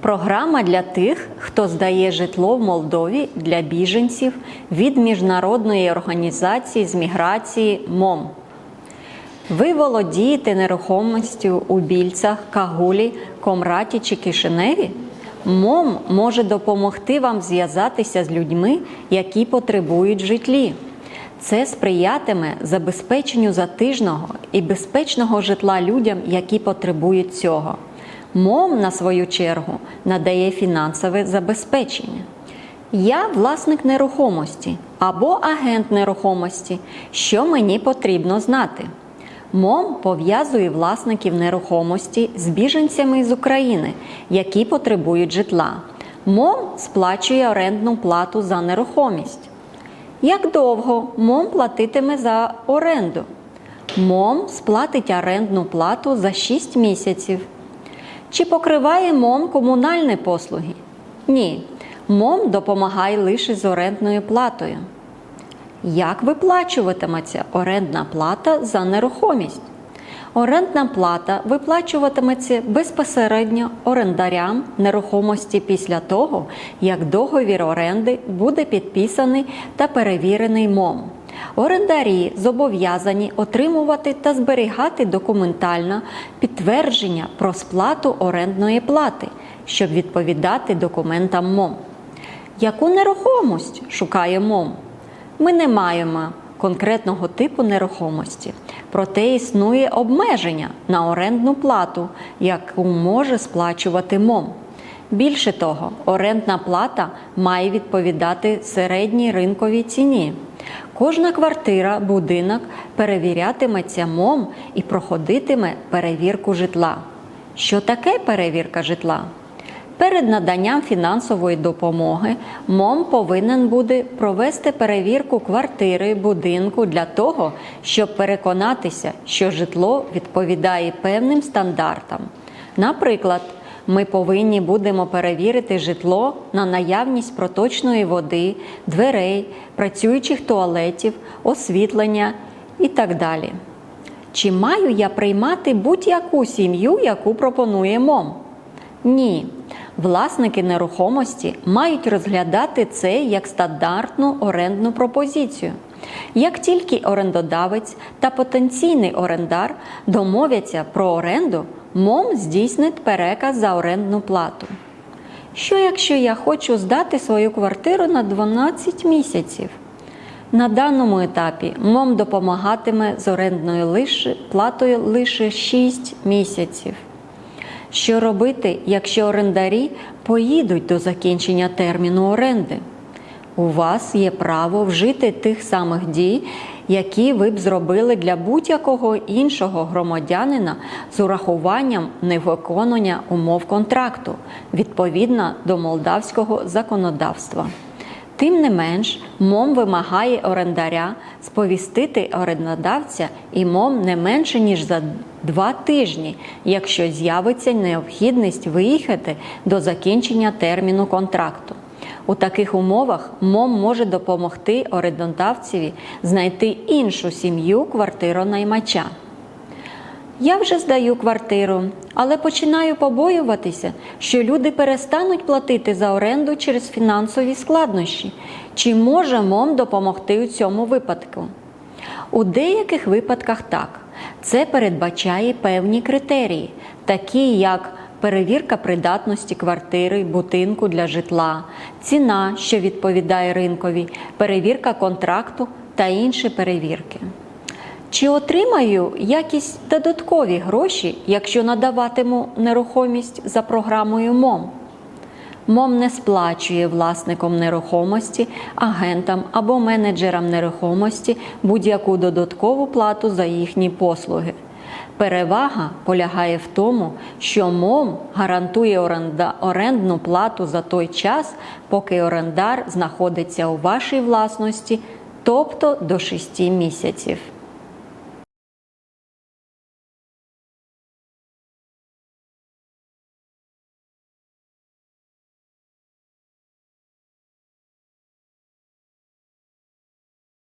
Програма для тих, хто здає житло в Молдові для біженців від міжнародної організації з міграції МОМ. Ви володієте нерухомістю у Більцях, Кагулі, Комраті чи Кишиневі? МОМ може допомогти вам зв'язатися з людьми, які потребують житлі. Це сприятиме забезпеченню затижного і безпечного житла людям, які потребують цього. МОМ, на свою чергу, надає фінансове забезпечення. Я власник нерухомості або агент нерухомості. Що мені потрібно знати? МОМ пов'язує власників нерухомості з біженцями з України, які потребують житла. МОМ сплачує орендну плату за нерухомість. Як довго МОМ платитиме за оренду? МОМ сплатить орендну плату за 6 місяців. Чи покриває МОМ комунальні послуги? Ні. МОМ допомагає лише з орендною платою. Як виплачуватиметься орендна плата за нерухомість? Орендна плата виплачуватиметься безпосередньо орендарям нерухомості після того, як договір оренди буде підписаний та перевірений МОМ. Орендарі зобов'язані отримувати та зберігати документально підтвердження про сплату орендної плати, щоб відповідати документам МОМ. Яку нерухомість шукає МОМ? Ми не маємо конкретного типу нерухомості, проте існує обмеження на орендну плату, яку може сплачувати МОМ. Більше того, орендна плата має відповідати середній ринковій ціні. Кожна квартира, будинок перевірятиметься МОМ і проходитиме перевірку житла. Що таке перевірка житла? Перед наданням фінансової допомоги МОМ повинен буде провести перевірку квартири, будинку для того, щоб переконатися, що житло відповідає певним стандартам. Наприклад, ми повинні будемо перевірити житло на наявність проточної води, дверей, працюючих туалетів, освітлення і так далі. Чи маю я приймати будь-яку сім'ю, яку пропонує МОМ? Ні. Власники нерухомості мають розглядати це як стандартну орендну пропозицію. Як тільки орендодавець та потенційний орендар домовляться про оренду, МОМ здійснить переказ за орендну плату. Що якщо я хочу здати свою квартиру на 12 місяців? На даному етапі МОМ допомагатиме з орендною лише, платою лише 6 місяців. Що робити, якщо орендарі поїдуть до закінчення терміну оренди? У вас є право вжити тих самих дій, які ви б зробили для будь-якого іншого громадянина з урахуванням невиконання умов контракту відповідно до молдавського законодавства. Тим не менш, МОМ вимагає орендаря сповістити орендодавця і МОМ не менше ніж за два тижні, якщо з'явиться необхідність виїхати до закінчення терміну контракту. У таких умовах МОМ може допомогти орендодавцеві знайти іншу сім'ю квартиронаймача. Я вже здаю квартиру, але починаю побоюватися, що люди перестануть платити за оренду через фінансові складнощі. Чи може МОМ допомогти у цьому випадку? У деяких випадках так. Це передбачає певні критерії, такі як перевірка придатності квартири, будинку для житла, ціна, що відповідає ринкові, перевірка контракту та інші перевірки. Чи отримаю якісь додаткові гроші, якщо надаватиму нерухомість за програмою МОМ? МОМ не сплачує власникам нерухомості, агентам або менеджерам нерухомості будь-яку додаткову плату за їхні послуги. Перевага полягає в тому, що МОМ гарантує оренда, орендну плату за той час, поки орендар знаходиться у вашій власності, тобто до 6 місяців.